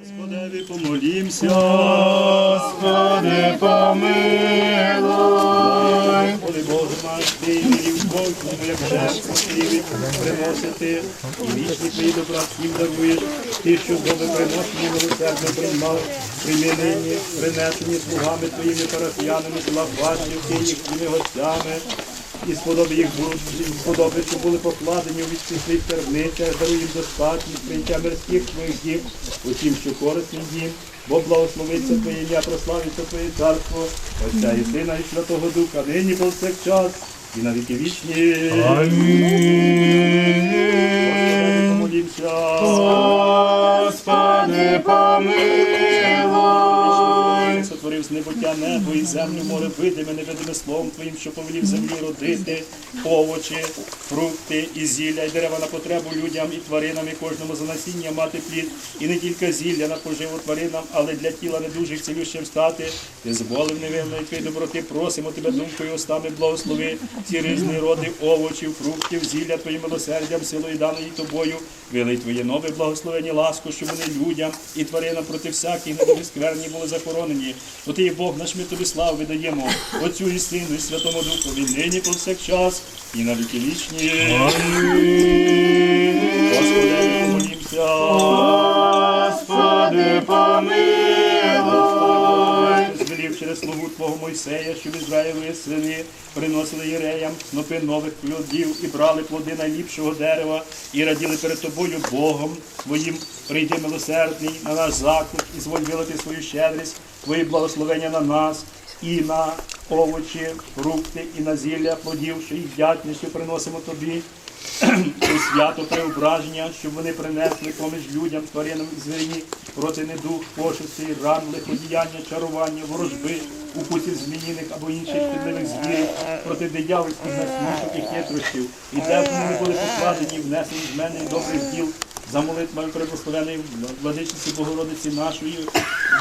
Господеві помолімся. Господи, помилуй. Господи Боже наш, ти вірів Бог, тому як жертву приносити, і вічні твої добра всім даруєш. Ти, що добре приношені милосердно приймав, прийми нині, принесені слугами твоїми парафіянами, слав ваших, ти їхніми гостями. І сподоби їх сподоби, що були покладені у відчисних скарбницях, даруй їм достатність, прийняття мирських твоїх дім, усім, що корисний дім, бо благословиться Твоє ім'я, прославиться Твоє царство, Отця і Сина і Святого Духа, нині повсякчас, і на віки вічні. Амінь. Помолімся. Господи, помилуй. Сотворив небуття небо і землю, море видиме, невидиме словом Твоїм, що повелів землі родити, овочі, фрукти і зілля, і дерева на потребу людям і тваринам, і кожному за насіння мати плід, і не тільки зілля на поживу тваринам, але для тіла недужих цілющим стати. Ти зволив невинної твої доброти, просимо тебе думкою устами благослови ці різні роди овочів, фруктів, зілля твоїм милосердям, силою даної тобою. Вилий твоє нове благословення, ласку, щоб вони людям і тваринам проти всяких недовіскверні були захоронені. Бо ти є Бог наш, ми тобі славу видаємо, Отцю і Сину, і Святому Духові, нині повсякчас, і на віки вічні. Господи, помолімся. Господи, помилуй. Слугу Твого Мойсея, щоб Ізраїлеві сини приносили єреям снопи нових плодів і брали плоди найліпшого дерева, і раділи перед тобою Богом Твоїм. Прийди милосердний на наш заклик і зволь вилити свою щедрість, твої благословення на нас і на овочі, фрукти, і на зілля плодів, що їх дятністю приносимо тобі. у свято преображення, щоб вони принесли поміж людям, тваринам і звирині проти недух, пошесті, ран, лиходіяння, чарування, ворожби, укусів зміїних або інших шкідливих звірів, проти диявольських насмішок і хитрощів. І те, не були покладені, внесені з мене добрих діл, за молитвами преблагословеної владичниці Богородиці нашої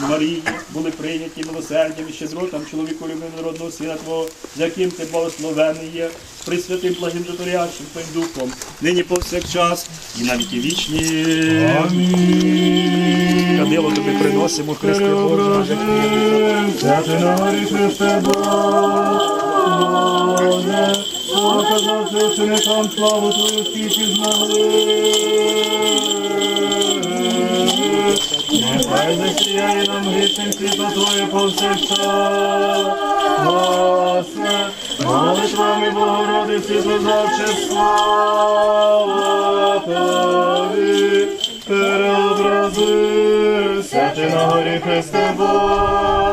Марії були прийняті милосердям і щедротам чоловіку любим народного сина Твого, за яким ти благословений є, присвятим благим доторящим Твоїм духом, нині повсякчас і на віки вічні. Амінь. Кадило тобі приносимо, Христе Боже, Боже, показавши ученикам славу Твою скільки змогли. Нехай засіяє нам грішним світло Твоє повсякчас. Власне, молитвами Богородиці завче слава Тобі, переобразився ти на горі Христе Боже,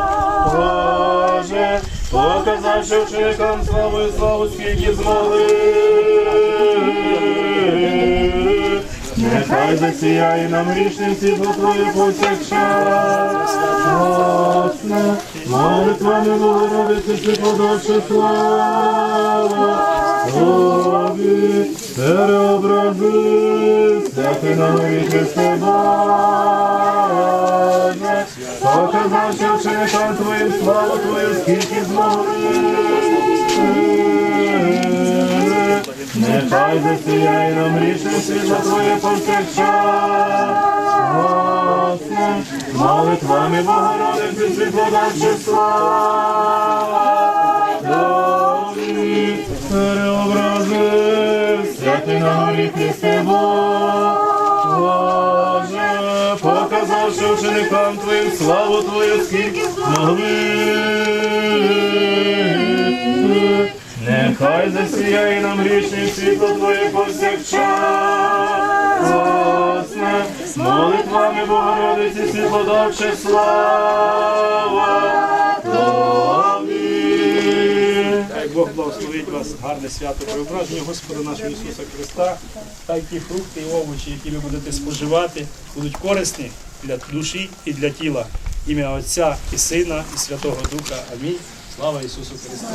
показавши вченикам славу і славу, скільки змогли. Нехай засіяє нам грішним світло Твоє повсякчас. Власне, молитвами Богородиці світло довше слава. Тобі переобразився ти на горі Христе Боже, славу Твою, скільки змогли. Нехай засіяє нам річне світло Твоє повсякчас. Власне, молитвами Богородиці світло давши слава. Тобі переобразився ти на горі Христе ученикам Твоїм славу Твою, скільки змогли. Нехай засіяє нам грішне світло Твоє повсякчас. Власне, молитвами Богородиці світлодавче слава благословить вас, гарне свято преображення Господа нашого Ісуса Христа. Хай ті фрукти і овочі, які ви будете споживати, будуть корисні для душі і для тіла. Ім'я Отця і Сина, і Святого Духа. Амінь. Слава Ісусу Христу!